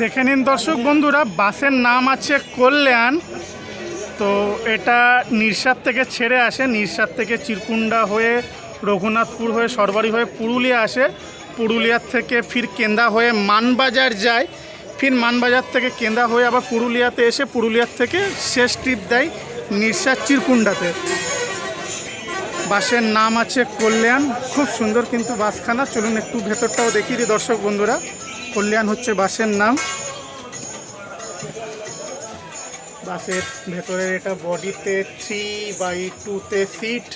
দেখে নিন দর্শক বন্ধুরা, বাসের নাম আছে কল্যাণ। তো এটা নিরসাদ থেকে ছেড়ে আসে, নিরসাদ থেকে চিরকুন্ডা হয়ে, রঘুনাথপুর হয়ে, সরবারি হয়ে পুরুলিয়া আসে। পুরুলিয়ার থেকে ফির কেন্দা হয়ে মানবাজার যায়। ফির মানবাজার থেকে কেন্দা হয়ে আবার পুরুলিয়াতে এসে পুরুলিয়ার থেকে শেষ ট্রিপ দেয় নিরসাদ চিরকুন্ডাতে বাসের নাম আছে কল্যাণ। খুব সুন্দর কিন্তু বাসখানা। চলুন একটু ভেতরটাও দেখিয়ে দিই দর্শক বন্ধুরা। কল্যাণ হচ্ছে বাসের নাম। বাসের ভেতরের এটা বডিতে থ্রি বাই টুতে সিট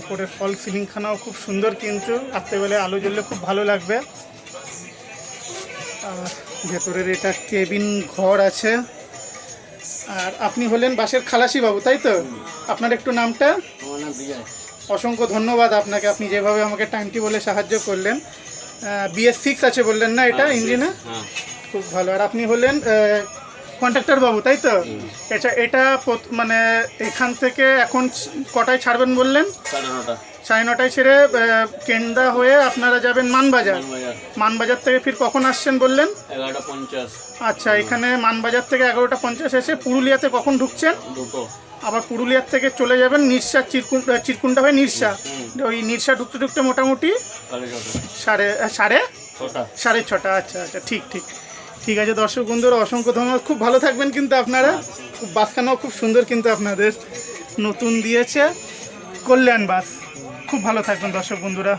ওপরে ফল সিলিংখানাও খুব সুন্দর কিন্তু। রাত্রেবেলায় আলো জ্বললে খুব ভালো লাগবে। আর ভেতরের এটা কেবিন ঘর আছে। আর আপনি হলেন বাসের খালাসি বাবু তাই তো? আপনার একটু নামটা? অসংখ্য ধন্যবাদ আপনাকে আপনি যেভাবে আমাকে টাইমটি বলে সাহায্য করলেন। বিএস সিক্স আছে বললেন না এটা ইঞ্জিনে হ্যাঁ। খুব ভালো। আর আপনি হলেন কন্ট্রাক্টর বাবু তাই তো? এটা এটা মানে এখান থেকে এখন কটায় ছাড়বেন বললেন? সাড়ে নটায় ছেড়ে কেন্দা হয়ে আপনারা যাবেন মানবাজার? মানবাজার। থেকে ফির কখন আসছেন বললেন? এগারোটা পঞ্চাশ। আচ্ছা এখানে মানবাজার থেকে এগারোটা পঞ্চাশ এসে পুরুলিয়াতে কখন ঢুকছেন? দুটো। আবার পুরুলিয়ার থেকে চলে যাবেন নিরসা চিরকুন চিরকুন্ডা হয়ে নিরসা। ওই নিরসা ঢুকতে ঢুকতে মোটামুটি সাড়ে সাড়ে সাড়ে ছটা আচ্ছা আচ্ছা ঠিক ঠিক। ঠিক আছে দর্শক বন্ধুরা, অসংখ্য ধন্যবাদ। খুব ভালো থাকবেন কিন্তু আপনারা। বাসখানাও খুব সুন্দর কিন্তু আপনাদের। নতুন দিয়েছে কল্যাণ বাস। খুব ভালো থাকবেন দর্শক বন্ধুরা।